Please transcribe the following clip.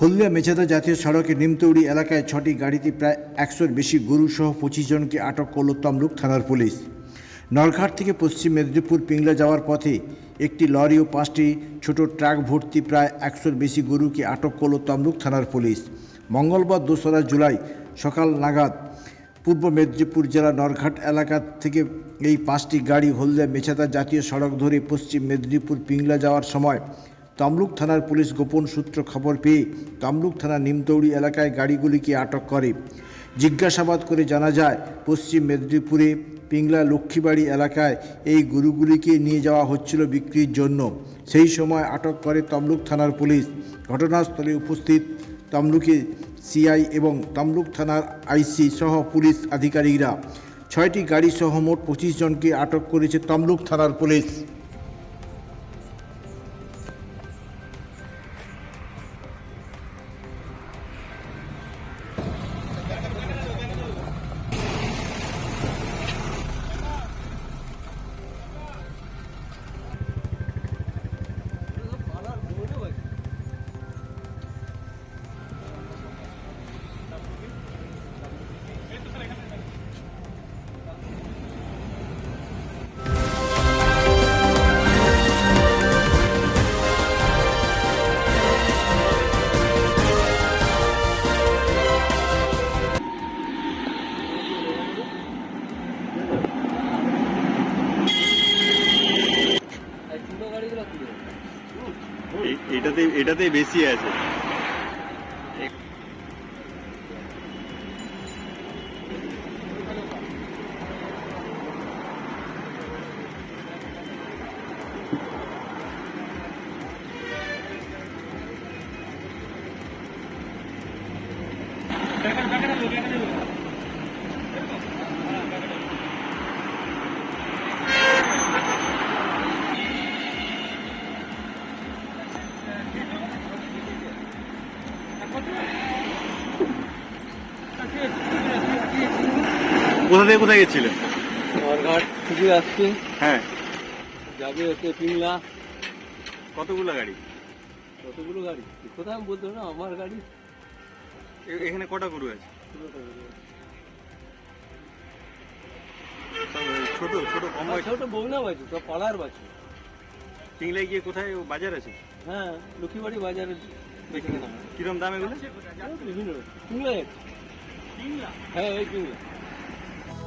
হলদিয়া মেছেদা জাতীয় সড়কে নিমতৌড়ি এলাকায় ছটি গাড়িতে প্রায় একশোর বেশি গরু সহ পঁচিশ জনকে আটক করল তমলুক থানার পুলিশ। নরঘাট থেকে পশ্চিম মেদিনীপুর পিংলা যাওয়ার পথে একটি লরি ও পাঁচটি ছোট ট্রাক ভর্তি প্রায় একশোর বেশি গরুকে আটক করল তমলুক থানার পুলিশ। মঙ্গলবার দোসরা জুলাই সকাল নাগাদ পূর্ব মেদিনীপুর জেলা নরঘাট এলাকা থেকে এই পাঁচটি গাড়ি হলদিয়া মেছাদা জাতীয় সড়ক ধরে পশ্চিম মেদিনীপুর পিংলা যাওয়ার সময় তমলুক থানার পুলিশ গোপন সূত্র খবর পেয়ে তমলুক থানার নিমতৌড়ি এলাকায় গাড়িগুলিকে আটক করে। জিজ্ঞাসাবাদ করে জানা যায়, পশ্চিম মেদিনীপুরে পিংলা লক্ষ্মীবাড়ি এলাকায় এই গরুগুলিকে নিয়ে যাওয়া হচ্ছিল বিক্রির জন্য। সেই সময় আটক করে তমলুক থানার পুলিশ। ঘটনাস্থলে উপস্থিত তমলুকে সিআই এবং তমলুক থানার আইসি সহ পুলিশ আধিকারিকরা। ছয়টি গাড়ি সহ মোট পঁচিশ জনকে আটক করেছে তমলুক থানার পুলিশ। এটাতে এটাতে বেশি আছে। কোথা থেকে কোথায় গেছিলেন? ঘাট থেকে আসছে। হ্যাঁ। যাবে হচ্ছে পিংলা কতগুলো গাড়ি? কতগুলো গাড়ি? কোথায় আমি বলতে না আমার গাড়ি। এখানে কটা গরু আছে? ছোট ছোট কম বয়স ছোট বউনা বাজু সব পাড়ার বাজু। পিংলায় গিয়ে কোথায়? বাজার আছে? হ্যাঁ লক্ষ্মীবাড়ি বাজারে কিরম দাম এগুলো? বিভিন্ন পিংলা হ্যাঁ এই পিংলা